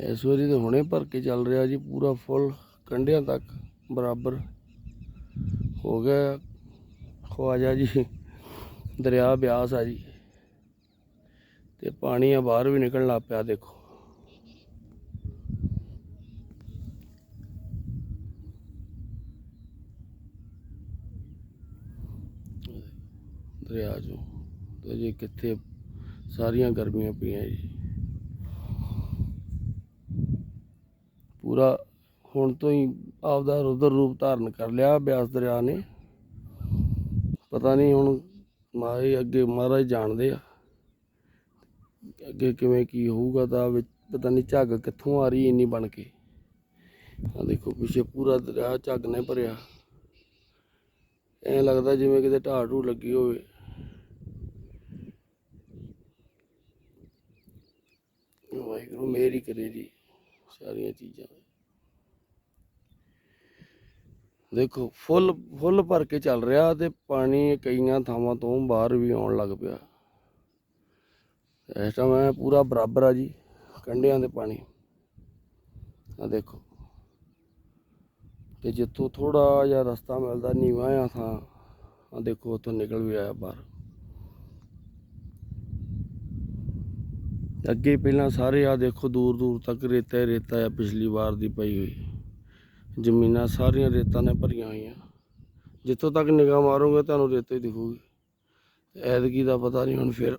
ਇਸ ਵਾਰੀ ਤਾਂ ਹੁਣੇ ਭਰ ਕੇ ਚੱਲ ਰਿਹਾ ਜੀ, ਪੂਰਾ ਫੁੱਲ ਕੰਢਿਆਂ ਤੱਕ ਬਰਾਬਰ ਹੋ ਗਿਆ। ਖਵਾਜਾ ਜੀ, ਦਰਿਆ ਬਿਆਸ ਆ ਜੀ ਤੇ ਪਾਣੀ ਆ ਬਾਹਰ ਵੀ ਨਿਕਲਣ ਲੱਗ ਪਿਆ, ਦੇਖੋ। ਦਰਿਆ ਚੋਂ, ਤੇ ਜੀ ਕਿੱਥੇ ਸਾਰੀਆਂ ਗਰਮੀਆਂ ਪਈਆਂ ਜੀ। ਪੂਰਾ ਹੁਣ ਤੋਂ ਹੀ ਆਪਦਾ ਰੁਦਰ ਰੂਪ ਧਾਰਨ ਕਰ ਲਿਆ ਬਿਆਸ ਦਰਿਆ ਨੇ। ਪਤਾ ਨਹੀਂ ਹੁਣ ਮਾਰੇ ਅੱਗੇ ਮਹਾਰਾਜ ਜਾਣਦੇ ਆ। ਅੱਗੇ ਕਿਵੇਂ ਕੀ ਹੋਊਗਾ ਤਾਂ ਵਿੱਚ ਪਤਾ ਨਹੀਂ ਝੱਗ ਕਿੱਥੋਂ ਆ ਰਹੀ ਇੰਨੀ ਬਣ ਕੇ। ਆ ਦੇਖੋ ਪਿੱਛੇ ਪੂਰਾ ਦਰਿਆ ਝੱਗ ਨੇ ਭਰਿਆ। ਐਂ ਲੱਗਦਾ ਜਿਵੇਂ ਕਿਤੇ ਢਾਹ ਢੂ ਲੱਗੀ ਹੋਵੇ। ਵਾਹਿਗੁਰੂ, ਮੇਰੀ ਕਰੇ ਜੀ ਸਾਰੀਆਂ ਚੀਜ਼ਾਂ। ਦੇਖੋ, ਫੁੱਲ ਫੁੱਲ ਭਰ ਕੇ ਚੱਲ ਰਿਹਾ ਤੇ ਪਾਣੀ ਕਈਆਂ ਥਾਵਾਂ ਤੋਂ ਬਾਹਰ ਵੀ ਆਉਣ ਲੱਗ ਪਿਆ। ਇਸ ਟਾਈਮ ਐ ਪੂਰਾ ਬਰਾਬਰ ਆ ਜੀ, ਕੰਢਿਆਂ ਦੇ ਪਾਣੀ। ਆ ਦੇਖੋ। ਤੇ ਜਿੱਥੋਂ ਥੋੜਾ ਜਿਹਾ ਰਸਤਾ ਮਿਲਦਾ, ਨੀਵਾਂ ਆ ਥਾਂ ਆ ਦੇਖੋ, ਉੱਥੋਂ ਨਿਕਲ ਵੀ ਆਇਆ ਬਾਹਰ। ਅੱਗੇ ਪਹਿਲਾਂ ਸਾਰੇ ਆ ਦੇਖੋ ਦੂਰ ਦੂਰ ਤੱਕ ਰੇਤਾ ਹੀ ਰੇਤਾ ਆ, ਪਿਛਲੀ ਵਾਰ ਦੀ ਪਈ ਹੋਈ। ਜ਼ਮੀਨਾਂ ਸਾਰੀਆਂ ਰੇਤਾਂ ਨੇ ਭਰੀਆਂ ਹੋਈਆਂ। ਜਿੱਥੋਂ ਤੱਕ ਨਿਗਾਹ ਮਾਰੋਗੇ ਤੁਹਾਨੂੰ ਰੇਤੇ ਦਿਖੂਗੀ। ਐਤਕੀ ਦਾ ਪਤਾ ਨਹੀਂ ਹੁਣ ਫਿਰ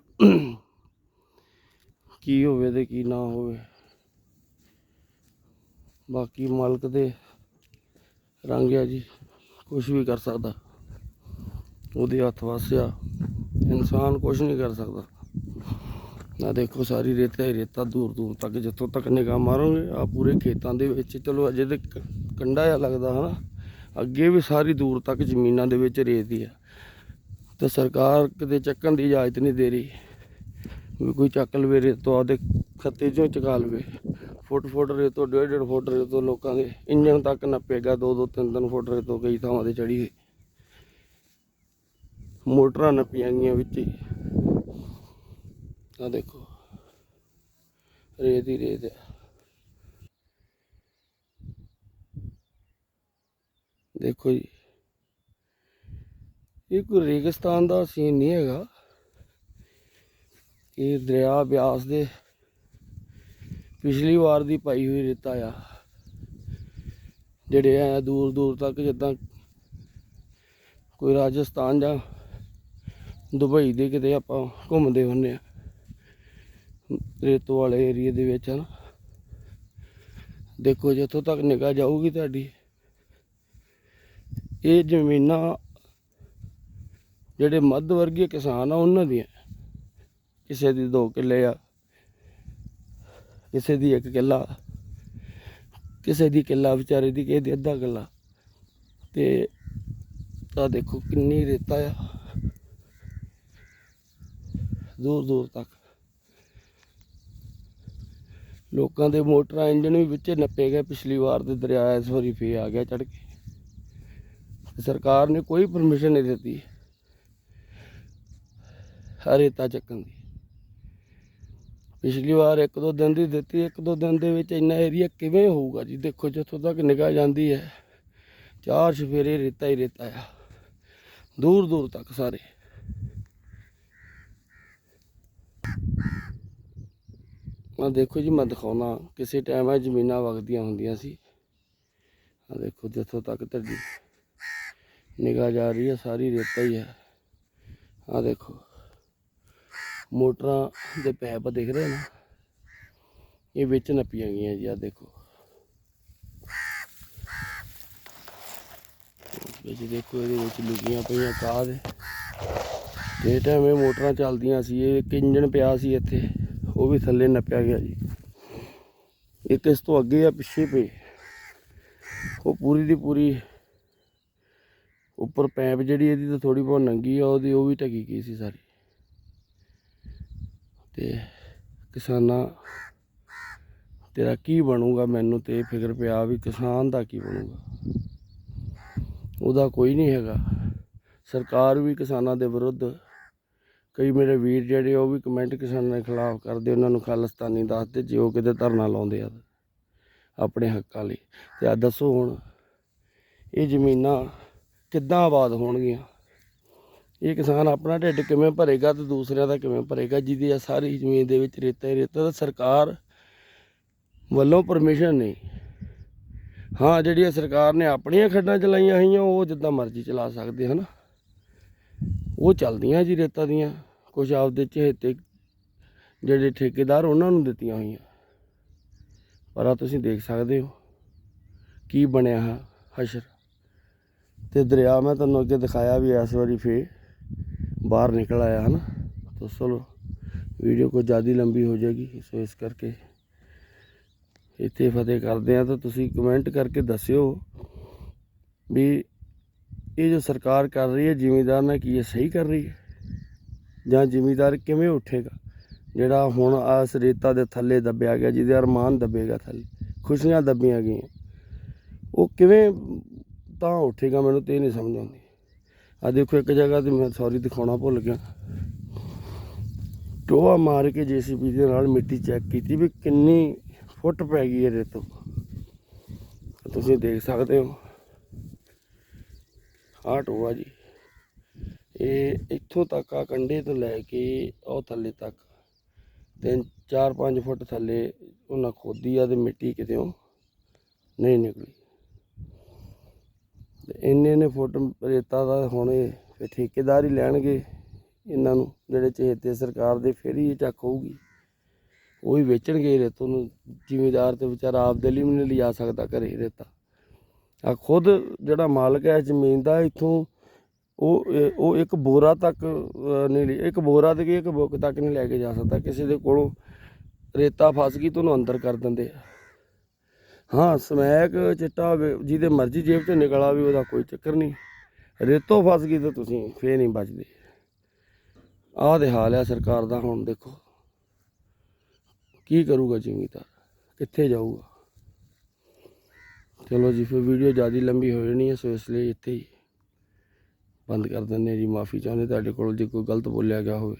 ਕੀ ਹੋਵੇ ਤੇ ਕੀ ਨਾ ਹੋਵੇ। ਬਾਕੀ ਮਾਲਕ ਦੇ ਰੰਗ ਆ ਜੀ ਕੁਝ ਵੀ ਕਰ ਸਕਦਾ। ਉਹਦੇ ਹੱਥ ਵਸਿਆ ਇਨਸਾਨ ਕੁਝ ਨਹੀਂ ਕਰ ਸਕਦਾ। ਨਾ ਦੇਖੋ ਸਾਰੀ ਰੇਤਾ ਹੀ ਰੇਤਾ ਦੂਰ ਦੂਰ ਤੱਕ ਜਿੱਥੋਂ ਤੱਕ ਨਿਗਾਹ ਮਾਰੋਗੇ ਆ ਪੂਰੇ ਖੇਤਾਂ ਦੇ ਵਿੱਚ। ਚਲੋ ਅਜੇ ਤੱਕ ਕ- ਕੰਢਾ ਜਿਹਾ ਲੱਗਦਾ ਹਨਾ, ਅੱਗੇ ਵੀ ਸਾਰੀ ਦੂਰ ਤੱਕ ਜ਼ਮੀਨਾਂ ਦੇ ਵਿੱਚ ਰੇਤ ਹੀ ਆ। ਤਾਂ ਸਰਕਾਰ ਕਿਤੇ ਚੱਕਣ ਦੀ ਇਜਾਜ਼ਤ ਨਹੀਂ ਦੇ ਰਹੀ ਵੀ ਕੋਈ ਚੱਕ ਲਵੇ ਰੇਤੋਂ ਆਪਦੇ ਖੱਤੇ ਚੋਂ ਚਕਾ ਲਵੇ। ਫੁੱਟ ਫੁੱਟ ਰੇਤੋਂ ਡੇਢ ਡੇਢ ਫੁੱਟ ਰੇਤੋਂ ਲੋਕਾਂ ਦੇ ਇੰਜਣ ਤੱਕ ਨੱਪੇਗਾ ਦੋ ਦੋ ਤਿੰਨ ਤਿੰਨ ਫੁੱਟ ਰੇਤੋਂ ਕਈ ਥਾਵਾਂ ਤੇ ਚੜੀ ਹੋਈ। ਮੋਟਰਾਂ ਨੱਪੀਆਂ ਗਈਆਂ ਵਿੱਚ ਹੀ। ਆ ਦੇਖੋ, ਰੇਤ ਹੀ ਰੇਤ ਆ। ਦੇਖੋ ਜੀ। ਇਹ ਕੋਈ ਰੇਗਿਸਤਾਨ ਦਾ ਸੀਨ ਨਹੀਂ ਹੈਗਾ। ਇਹ ਦਰਿਆ ਬਿਆਸ ਦੇ ਪਿਛਲੀ ਵਾਰ ਦੀ ਪਾਈ ਹੋਈ ਰੇਤਾ ਆ। ਜਿਹੜੇ ਆ ਦੂਰ ਦੂਰ ਤੱਕ ਜਿੱਦਾਂ ਕੋਈ ਰਾਜਸਥਾਨ ਜਾਂ ਦੁਬਈ ਦੇ ਕਿਤੇ ਆਪਾਂ ਘੁੰਮਦੇ ਹੁੰਨੇ ਆ, ਰੇਤੋ ਵਾਲੇ ਏਰੀਏ ਦੇ ਵਿੱਚ ਹਨ। ਦੇਖੋ ਜਿੱਥੋਂ ਤੱਕ ਨਿਗਾਹ ਜਾਊਗੀ ਤੁਹਾਡੀ। ਇਹ ਜ਼ਮੀਨਾਂ ਜਿਹੜੇ ਮੱਧ ਵਰਗੀ ਕਿਸਾਨ ਆ, ਉਹਨਾਂ ਦੀਆਂ। ਕਿਸੇ ਦੀ 2 ਕਿੱਲੇ ਆ, ਕਿਸੇ ਦੀ 1 ਕਿੱਲਾ, ਕਿਸੇ ਦੀ ਕਿੱਲਾ ਵਿਚਾਰੇ ਦੀ, ਕਿਸੇ ਦੀ ਅੱਧਾ ਕਿੱਲਾ। ਤੇ ਆ ਦੇਖੋ ਕਿੰਨੀ ਰੇਤਾ ਆ। ਦੂਰ ਦੂਰ ਤੱਕ। ਲੋਕਾਂ ਦੇ ਮੋਟਰਾਂ ਇੰਜਣ ਵੀ ਵਿੱਚੇ ਨੱਪੇ ਗਏ। ਪਿਛਲੀ ਵਾਰ ਦੇ ਦਰਿਆ ਇਸ ਵਾਰੀ ਫੇ ਆ ਗਿਆ ਚੜ ਕੇ। ਸਰਕਾਰ ਨੇ ਕੋਈ ਪਰਮਿਸ਼ਨ ਨਹੀਂ ਦਿੱਤੀ। ਰੇਤਾ ਚੱਕਣ ਦੀ। ਪਿਛਲੀ ਵਾਰ ਇੱਕ ਦੋ ਦਿਨ ਦੀ ਦਿੱਤੀ, ਇੱਕ ਦੋ ਦਿਨ ਦੇ ਵਿੱਚ ਇੰਨਾ ਏਰੀਆ ਕਿਵੇਂ ਹੋਊਗਾ ਜੀ? ਦੇਖੋ ਜਿੱਥੋਂ ਤੱਕ ਨਿਗਾਹ ਜਾਂਦੀ ਹੈ, ਚਾਰ ਸਫੇਰੇ ਰੇਤਾ ਹੀ ਰੇਤਾ ਆ। ਦੂਰ ਦੂਰ ਤੱਕ ਸਾਰੇ। ਆ ਦੇਖੋ ਜੀ, ਮੈਂ ਦਿਖਾਉਣਾ। ਕਿਸੇ ਟਾਈਮ ਆ ਜ਼ਮੀਨਾਂ ਵਗਦੀਆਂ ਹੁੰਦੀਆਂ ਸੀ। ਆ ਦੇਖੋ ਜਿੱਥੋਂ ਤੱਕ ਤੁਹਾਡੀ ਨਿਗਾਹ ਜਾ ਰਹੀ ਹੈ, ਸਾਰੀ ਰੇਤਾ ਹੀ ਹੈ। ਆ ਦੇਖੋ। ਮੋਟਰਾਂ ਦੇ ਪੈਪ ਦਿਖ ਰਹੇ ਨਾ। ਇਹ ਵਿੱਚ ਨੱਪੀਆਂ ਗਈਆਂ ਜੀ ਆ ਦੇਖੋ। ਵਿੱਚ ਦੇਖੋ, ਇਹਦੇ ਵਿੱਚ ਲੁਕੀਆਂ ਪਈਆਂ ਕਾਹ ਦੇ ਤੇ ਟਾਈਮ ਇਹ ਮੋਟਰਾਂ ਚੱਲਦੀਆਂ ਸੀ, ਇਹ ਇੱਕ ਇੰਜਣ ਪਿਆ ਸੀ ਇੱਥੇ, ਉਹ ਵੀ ਥੱਲੇ ਨੱਪਿਆ ਗਿਆ ਜੀ। ਇੱਕ ਇਸ ਤੋਂ ਅੱਗੇ ਆ, ਪਿੱਛੇ ਪਏ। ਉਹ ਪੂਰੀ ਦੀ ਪੂਰੀ ਉੱਪਰ ਪੈਪ ਜਿਹੜੀ ਇਹਦੀ ਤਾਂ ਥੋੜੀ ਬਹੁਤ ਨੰਗੀ ਆ, ਉਹਦੀ ਉਹ ਵੀ ਢਕੀ ਗਈ ਸੀ ਸਾਰੀ। ਤੇ ਕਿਸਾਨਾਂ, ਤੇਰਾ ਕੀ ਬਣੂਗਾ ਮੈਨੂੰ ਤੇ ਇਹ ਫਿਕਰ ਪਿਆ ਵੀ ਕਿਸਾਨ ਦਾ ਕੀ ਬਣੂਗਾ। ਉਹਦਾ ਕੋਈ ਨਹੀਂ ਹੈਗਾ। ਸਰਕਾਰ ਵੀ ਕਿਸਾਨਾਂ ਦੇ ਵਿਰੁੱਧ, ਕਈ ਮੇਰੇ ਵੀਰ ਜਿਹੜੇ ਉਹ ਵੀ ਕਮੈਂਟ ਕਿਸਾਨਾਂ ਦੇ ਖਿਲਾਫ ਕਰਦੇ, ਉਹਨਾਂ ਨੂੰ ਖਾਲਿਸਤਾਨੀ ਦੱਸਦੇ ਜੇ ਉਹ ਕਿਤੇ ਧਰਨਾ ਲਾਉਂਦੇ ਆ ਆਪਣੇ ਹੱਕਾਂ ਲਈ। ਤੇ ਆ ਦੱਸੋ ਹੁਣ, ਇਹ ਜ਼ਮੀਨਾਂ ਕਿੱਦਾਂ ਆਬਾਦ ਹੋਣਗੀਆਂ? ਇਹ ਕਿਸਾਨ ਆਪਣਾ ਢਿੱਡ ਕਿਵੇਂ ਭਰੇਗਾ ਤੇ ਦੂਸਰਿਆਂ ਦਾ ਕਿਵੇਂ ਭਰੇਗਾ? ਜਿਹਦੀ ਆ ਸਾਰੀ ਜ਼ਮੀਨ ਦੇ ਵਿੱਚ ਰੇਤਾ ਹੀ ਰੇਤਾ ਤਾਂ ਸਰਕਾਰ ਵੱਲੋਂ ਪਰਮਿਸ਼ਨ ਨਹੀਂ ਹਾਂ, ਜਿਹੜੀਆਂ ਸਰਕਾਰ ਨੇ ਆਪਣੀਆਂ ਖੱਡਾਂ ਚਲਾਈਆਂ ਹੋਈਆਂ, ਉਹ ਜਿੱਦਾਂ ਮਰਜ਼ੀ ਚਲਾ ਸਕਦੇ, ਹਨ? ਉਹ ਚੱਲਦੀਆਂ ਜੀ ਰੇਤਾ ਦੀਆਂ। ਕੁਝ ਆਪਦੇ ਚਹੇਤੇ ਜਿਹੜੇ ਠੇਕੇਦਾਰ ਉਹਨਾਂ ਨੂੰ ਦਿੱਤੀਆਂ ਹੋਈਆਂ। ਪਰ ਆ ਤੁਸੀਂ ਦੇਖ ਸਕਦੇ ਹੋ ਕੀ ਬਣਿਆ ਹੈ ਹਸ਼ਰ। ਤੇ ਦਰਿਆ ਮੈਂ ਤੁਹਾਨੂੰ ਅੱਗੇ ਦਿਖਾਇਆ ਵੀ ਇਸ ਵਾਰੀ ਫੇ ਬਾਹਰ ਨਿਕਲ ਆਇਆ ਹੈ ਨਾ ਤਾਂ ਚਲੋ, ਵੀਡੀਓ ਕੋ ਜ਼ਿਆਦਾ ਲੰਬੀ ਹੋ ਜਾਏਗੀ, ਸੋ ਇਸ ਕਰਕੇ ਇੱਥੇ ਫਤਿਹ ਕਰਦੇ ਆ ਤਾਂ ਤੁਸੀਂ ਕਮੈਂਟ ਕਰਕੇ ਦੱਸਿਓ ਵੀ ਇਹ ਜੋ ਸਰਕਾਰ ਕਰ ਰਹੀ ਹੈ, ਜ਼ਿਮੀਦਾਰ ਨਾਲ ਕੀ ਇਹ ਸਹੀ ਕਰ ਰਹੀ ਹੈ? ਜਾਂ ਜ਼ਿਮੀਦਾਰ ਕਿਵੇਂ ਉੱਠੇਗਾ? ਜਿਹੜਾ ਹੁਣ ਆਸ ਰੇਤਾ ਦੇ ਥੱਲੇ ਦੱਬਿਆ ਗਿਆ, ਜਿਹਦੇ ਅਰਮਾਨ ਦੱਬੇਗਾ ਥੱਲੇ, ਖੁਸ਼ੀਆਂ ਦੱਬੀਆਂ ਗਈਆਂ, ਉਹ ਕਿਵੇਂ ਤਾਂ ਉੱਠੇਗਾ, ਮੈਨੂੰ ਤੇ ਇਹ ਨਹੀਂ ਸਮਝ ਆਉਂਦੀ। ਆ ਦੇਖੋ ਇੱਕ ਜਗ੍ਹਾ ਤੇ ਮੈਂ ਸੌਰੀ ਦਿਖਾਉਣਾ ਭੁੱਲ ਗਿਆ। ਟੋਆ ਮਾਰ ਕੇ ਜੀਸੀਬੀ ਦੇ ਨਾਲ ਮਿੱਟੀ ਚੈੱਕ ਕੀਤੀ ਵੀ ਕਿੰਨੀ ਫੁੱਟ ਪੈ ਗਈ ਹੈ ਰੇਤੋਂ ਤੁਸੀਂ ਦੇਖ ਸਕਦੇ ਹੋ। ਆਹ ਟੋਆ ਜੀ। ਇਹ ਇੱਥੋਂ ਤੱਕ ਆ ਕੰਡੇ ਤੋਂ ਲੈ ਕੇ ਉਹ ਥੱਲੇ ਤੱਕ। ਤਿੰਨ, ਚਾਰ, ਪੰਜ ਫੁੱਟ ਥੱਲੇ ਉਹਨਾਂ ਖੋਦੀ ਆ ਤੇ ਮਿੱਟੀ ਕਿਤੇ ਨਹੀਂ ਨਿਕਲੀ। ਇੰਨੇ ਨੇ ਫੁੱਟ ਰੇਤਾ ਦਾ ਹੁਣ ਇਹ ਠੇਕੇਦਾਰ ਹੀ ਲੈਣਗੇ ਇਹਨਾਂ ਨੂੰ, ਜਿਹੜੇ ਚਹੇਤੇ ਸਰਕਾਰ ਦੇ, ਫਿਰ ਹੀ ਚੱਕ ਹੋਊਗੀ। ਉਹ ਹੀ ਵੇਚਣਗੇ ਰੇਤੋਂ ਨੂੰ, ਜ਼ਿਮੀਦਾਰ ਤੇ ਵਿਚਾਰਾ ਆਪਦੇ ਲਈ ਵੀ ਨਹੀਂ ਲਿਜਾ ਸਕਦਾ ਘਰੇ ਰੇਤਾ। ਆ ਖੁਦ ਜਿਹੜਾ ਮਾਲਕ ਹੈ, ਜ਼ਮੀਨ ਦਾ ਇੱਥੋਂ ਉਹ ਉਹ ਇੱਕ ਬੋਰਾ ਤੱਕ ਨਹੀਂ ਇੱਕ ਬੋਰਾ ਤੇ ਕੀ ਇੱਕ ਬੁੱਕ ਤੱਕ ਨਹੀਂ ਲੈ ਕੇ ਜਾ ਸਕਦਾ। ਕਿਸੇ ਦੇ ਕੋਲੋਂ ਰੇਤਾ ਫਸ ਗਈ ਤੁਹਾਨੂੰ ਅੰਦਰ ਕਰ ਦਿੰਦੇ ਆ। ਹਾਂ ਸਮੈਕ ਚਿੱਟਾ ਹੋਵੇ, ਜਿਹਦੇ ਮਰਜ਼ੀ ਜੇਬ ਤੋਂ ਨਿਕਲ ਆਵੇ ਉਹਦਾ ਕੋਈ ਚੱਕਰ ਨਹੀਂ। ਰੇਤੋਂ ਫਸ ਗਈ ਤਾਂ ਤੁਸੀਂ ਫੇਰ ਨਹੀਂ ਬਚਦੇ। ਆਹ ਦੇ ਹਾਲ ਹੈ ਸਰਕਾਰ ਦਾ ਹੁਣ ਦੇਖੋ। ਕੀ ਕਰੂਗਾ ਜ਼ਿਮੀਦਾਰ ਕਿੱਥੇ ਜਾਊਗਾ? ਚਲੋ ਜੀ ਫਿਰ ਵੀਡੀਓ ਜ਼ਿਆਦਾ ਲੰਬੀ ਹੋ ਜਾਣੀ ਹੈ ਸੋ ਇਸ ਲਈ ਇੱਥੇ ਹੀ ਬੰਦ ਕਰ ਦਿੰਦੇ ਜੀ ਮਾਫੀ ਚਾਹੁੰਦੇ ਤੁਹਾਡੇ ਕੋਲ ਜੇ ਕੋਈ ਗਲਤ ਬੋਲਿਆ ਗਿਆ ਹੋਵੇ।